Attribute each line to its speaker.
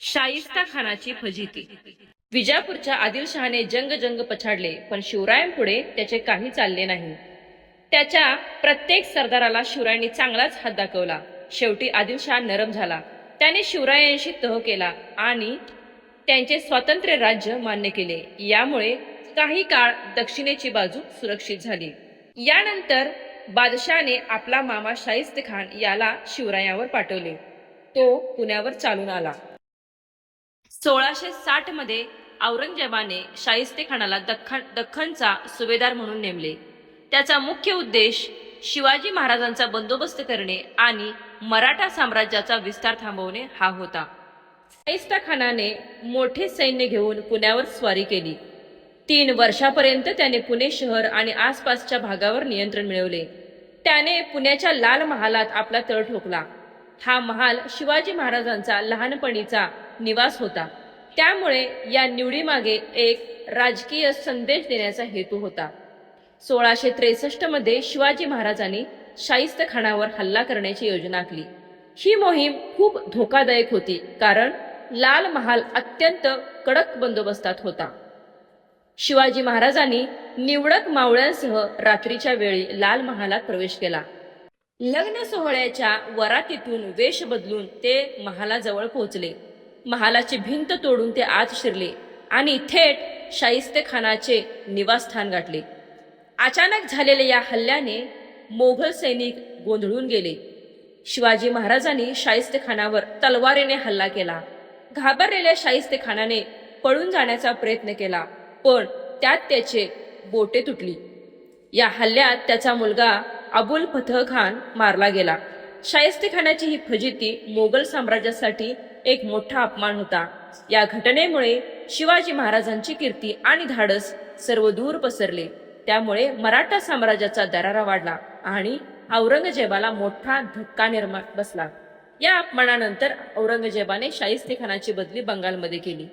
Speaker 1: शाहिस्ता खानाची फजिती. विजापूरच्या आदिलशहाने जंग जंग पछाडले पण शिवरायांपुढे त्याचे काही चालले नाही. त्याच्या प्रत्येक सरदाराला शिवरायांनी चांगलाच हात दाखवला. शेवटी आदिलशहा नरम झाला. त्याने शिवरायांशी तह केला आणि त्यांचे स्वातंत्र्य राज्य मान्य केले. यामुळे काही काळ दक्षिणेची बाजू सुरक्षित झाली. यानंतर बादशाने आपला मामा शाहिस्त खान याला शिवरायावर पाठवले. तो पुण्यावर चालून आला. सोळाशे साठमध्ये औरंगजेबाने शाहिस्तेखानाला दख्खन दख्खनचा सुभेदार म्हणून नेमले. त्याचा मुख्य उद्देश शिवाजी महाराजांचा बंदोबस्त करणे आणि मराठा साम्राज्याचा विस्तार थांबवणे हा होता. शाहिस्ता खानाने मोठे सैन्य घेऊन पुण्यावर स्वारी केली. तीन वर्षापर्यंत त्याने पुणे शहर आणि आसपासच्या भागावर नियंत्रण मिळवले. त्याने पुण्याच्या लाल महालात आपला तळ ठोकला. हा महाल शिवाजी महाराजांचा लहानपणीचा निवास होता. त्यामुळे या निवडीमागे एक राजकीय संदेश देण्याचा हेतू होता. सोळाशे त्रेसष्टमध्ये शिवाजी महाराजांनी शाहिस्त खानावर हल्ला करण्याची योजना आखली. ही मोहीम खूप धोकादायक होती कारण लाल महाल अत्यंत कडक बंदोबस्तात होता. शिवाजी महाराजांनी निवडक मावळ्यांसह रात्रीच्या वेळी लाल महालात प्रवेश केला. लग्न सोहळ्याच्या वरातीतून वेश बदलून ते महालाजवळ पोहोचले. महालाची भिंत तोडून ते आत शिरले आणि थेट शाहिस्ते खानाचे निवासस्थान गाठले. अचानक झालेल्या या हल्ल्याने मोघल सैनिक गोंधळून गेले. शिवाजी महाराजांनी शाहिस्ते खानावर तलवारीने हल्ला केला. घाबरलेल्या शाहिस्ते खानाने पळून जाण्याचा प्रयत्न केला पण त्यात त्याचे बोटे तुटली. या हल्ल्यात त्याचा मुलगा अबुल फतह खान मारला गेला. शाहिस्ते खानाची ही फजिती मोगल साम्राज्यासाठी एक मोठा अपमान होता. या घटनेमुळे शिवाजी महाराजांची कीर्ती आणि धाडस सर्व दूर पसरले. त्यामुळे मराठा साम्राज्याचा दरारा वाढला आणि औरंगजेबाला मोठा धक्का निर्माण बसला. या अपमानानंतर औरंगजेबाने शाहिस्ते खानाची बदली बंगालमध्ये केली.